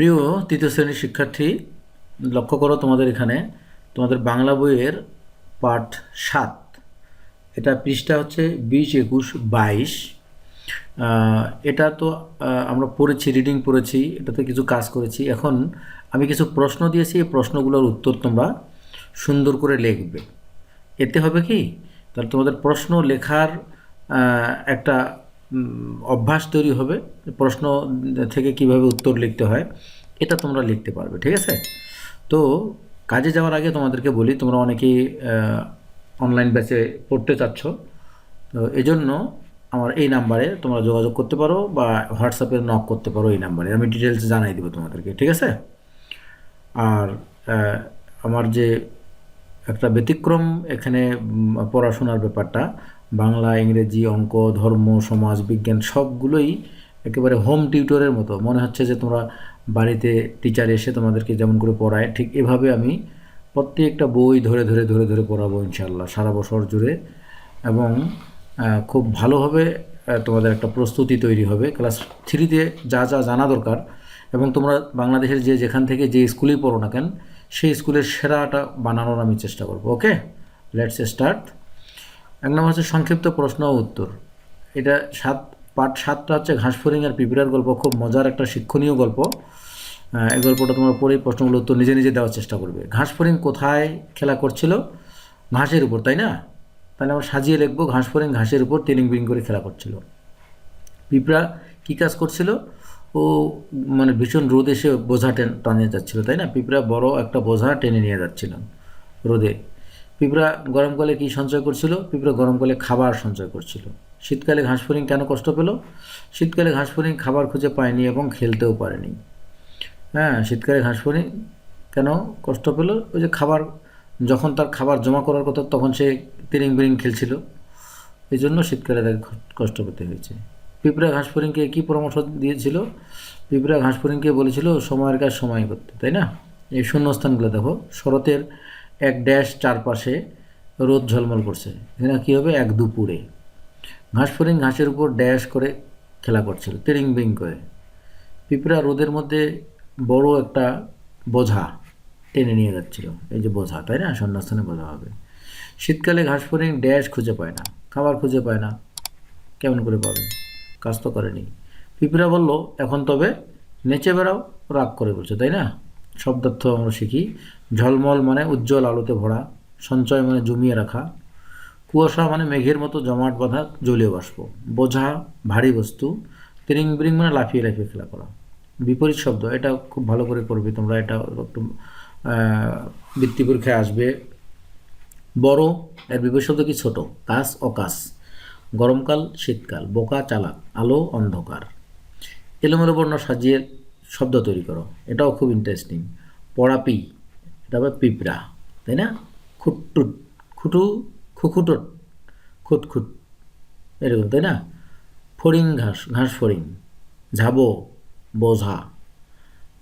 প্রিয় তৃতীয় শ্রেণির শিক্ষার্থী, লক্ষ্য করো তোমাদের এখানে, তোমাদের বাংলা বইয়ের পাঠ সাত। এটা পৃষ্ঠা হচ্ছে বিশ, একুশ, বাইশ। এটা তো আমরা পড়েছি রিডিং পড়েছি, এটাতে কিছু কাজ করেছি। এখন আমি কিছু প্রশ্ন দিয়েছি, এই প্রশ্নগুলোর উত্তর তোমরা সুন্দর করে লিখবে। এতে হবে কি? তাহলে তোমাদের প্রশ্ন লেখার একটা অভ্যাস তৈরি হবে, প্রশ্ন থেকে কীভাবে উত্তর লিখতে হয়, এটা তোমরা লিখতে পারবে, ঠিক আছে? তো কাজে যাওয়ার আগে তোমাদেরকে বলি, তোমরা অনেকেই অনলাইন ব্যাচে পড়তে চাচ্ছ, তো এই জন্য আমার এই নাম্বারে তোমরা যোগাযোগ করতে পারো বা হোয়াটসঅ্যাপে নক করতে পারো এই নাম্বারে আমি ডিটেলস জানাই দেবো তোমাদেরকে, ঠিক আছে? আর আমার যে একটা ব্যতিক্রম এখানে পড়াশোনার ব্যাপারটা বাংলা, ইংরেজি, অঙ্ক, ধর্ম, সমাজ, বিজ্ঞান সবগুলোই একেবারে হোম টিউটরের মতো। মনে হচ্ছে যে তোমরা বাড়িতে টিচার এসে তোমাদেরকে যেমন করে পড়ায়, ঠিক এভাবে আমি প্রত্যেকটা বই ধরে ধরে ধরে ধরে পড়াবো ইনশাল্লাহ সারা বছর জুড়ে। এবং খুব ভালোভাবে তোমাদের একটা প্রস্তুতি তৈরি হবে। ক্লাস থ্রিতে যা যা জানা দরকার। এবং তোমরা বাংলাদেশের যে যেখান থেকে যে স্কুলেই পড়ো না কেন, সেই স্কুলের সেরাটা বানানোর আমি চেষ্টা করব ওকে লেটস স্টার্ট এক নম্বর হচ্ছে সংক্ষিপ্ত প্রশ্ন ও উত্তর। এটা সাত পার্ট সাতটা হচ্ছে ঘাসফড়িং আর পিঁপড়ার গল্প, খুব মজার একটা শিক্ষণীয় গল্প। এই গল্পটা তোমার পড়ে প্রশ্নগুলো উত্তর নিজে নিজে দেওয়ার চেষ্টা করবে। ঘাসফড়িং কোথায় খেলা করছিল? ঘাসের উপর, তাই না? তাহলে আমরা সাজিয়ে লিখব ঘাসফড়িং ঘাসের উপর তিলিং বিলিং করে খেলা করছিল। পিঁপড়া কী কাজ করছিল? ও মানে ভীষণ রোদ এসে বোঝা টেন টানিয়ে যাচ্ছিল, তাই না? পিঁপড়া বড় একটা বোঝা টেনে নিয়ে যাচ্ছিল রোদে। পিঁপড়া গরমকালে কি সঞ্চয় করছিল? পিঁপড়া গরমকালে খাবার সঞ্চয় করছিল। শীতকালে ঘাসফড়িং কেন কষ্ট পেল? শীতকালে ঘাসফড়িং খাবার খুঁজে পায়নি এবং খেলতেও পারেনি। হ্যাঁ শীতকালে ঘাসফড়িং কেন কষ্ট পেল? ওই যে খাবার, যখন তার খাবার জমা করার কথা, তখন সে তিরিং বিরিং খেলছিল। এই জন্য শীতকালে তাকে কষ্ট পেতে হয়েছে। পিঁপড়া ঘাসফড়িংকে কী পরামর্শ দিয়েছিল? পিঁপড়া ঘাসফড়িংকে বলেছিল, সময়ের কাজ সময় করতে তাই না? এই শূন্যস্থানগুলো দেখো। শরতের এক ড্যাশ চারপাশে রোদ ঝলমল করছে। এখানে কী হবে? এক দুপুরে। ঘাসফড়িং ঘাসের উপর ড্যাশ করে খেলা করছিল, তিরিং বিরিং করে। পিঁপড়া রোদের মধ্যে বড় একটা বোঝা টেনে নিয়ে যাচ্ছিল। এই যে বোঝা, তাই না? সন্ন্যাস্থানে বোঝা হবে। শীতকালে ঘাস ফড়িং ড্যাশ খুঁজে পায় না, খাবার খুঁজে পায় না। কেমন করে পাবে? কাজ তো করেনি। পিঁপড়া বলল, এখন তবে নেচে বেড়াও, রাগ করে বলছে, তাই না? শব্দার্থ আমরা শিখি। ঝলমল মানে উজ্জ্বল আলোতে ভরা, সঞ্চয় মানে জমিয়ে রাখা, কুয়াশা মানে মেঘের মতো জমাট বাঁধা জলীয় বাষ্প, বোঝা ভারী বস্তু তিরিং বিরিং মানে লাফিয়ে লাফিয়ে খেলা করা। বিপরীত শব্দ, এটা খুব ভালো করে করবে তোমরা, এটা একটু বৃত্তি পরীক্ষায় আসবে। বড়, এর বিপরীত শব্দ কি? ছোট কাস অকাস গরমকাল, শীতকাল, বোকা, চালাক, আলো, অন্ধকার। এলোমেলো বর্ণ সাজিয়ে শব্দ তৈরি করো। এটাও খুব ইন্টারেস্টিং পড়াপি আবার পিঁপড়া, তাই না? খুটটুট খুটু খুকুটট খুটখুট, এরকম, তাই না? ফড়িং ঘাস ঘাস ফড়িং, ঝাবো, বোঝা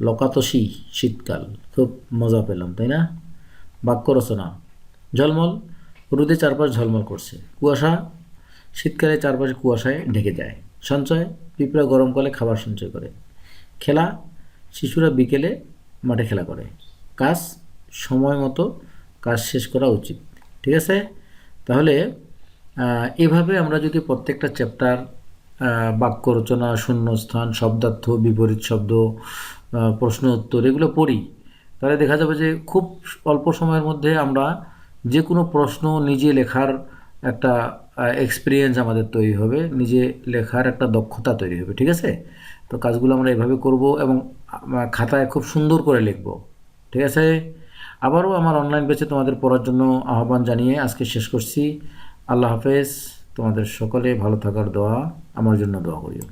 লকাতসি শীতকাল, খুব মজা পেলাম, তাই না? বাক্য রচনা, ঝলমল, রোদে চারপাশ ঝলমল করছে, কুয়াশা, শীতকালে চারপাশে কুয়াশায় ঢেকে যায়, সঞ্চয়, পিঁপড়া গরমকালে খাবার সঞ্চয় করে। খেলা, শিশুরা বিকেলে মাঠে খেলা করে। কাজ সময় মতো কাজ শেষ করা উচিত, ঠিক আছে? তাহলে এভাবে আমরা যদি প্রত্যেকটা চ্যাপ্টার বাক্য রচনা, শূন্যস্থান, শব্দার্থ, বিপরীত শব্দ প্রশ্ন উত্তর এগুলো পড়ি, তাহলে দেখা যাবে যে খুব অল্প সময়ের মধ্যে আমরা যে কোনো প্রশ্ন নিজে লেখার একটা এক্সপিরিয়েন্স আমাদের তৈরি হবে, নিজে লেখার একটা দক্ষতা তৈরি হবে, ঠিক আছে? তো কাজগুলো আমরা এভাবে করব এবং খাতায় খুব সুন্দর করে লিখব, ঠিক আছে? আবারও আমার অনলাইন বেচে তোমাদের পড়ার জন্য আহ্বান জানিয়ে আজকে শেষ করছি। আল্লাহ হাফেজ, তোমাদের সকলে ভালো থাকার দোয়া, আমার জন্য দোয়া করিও।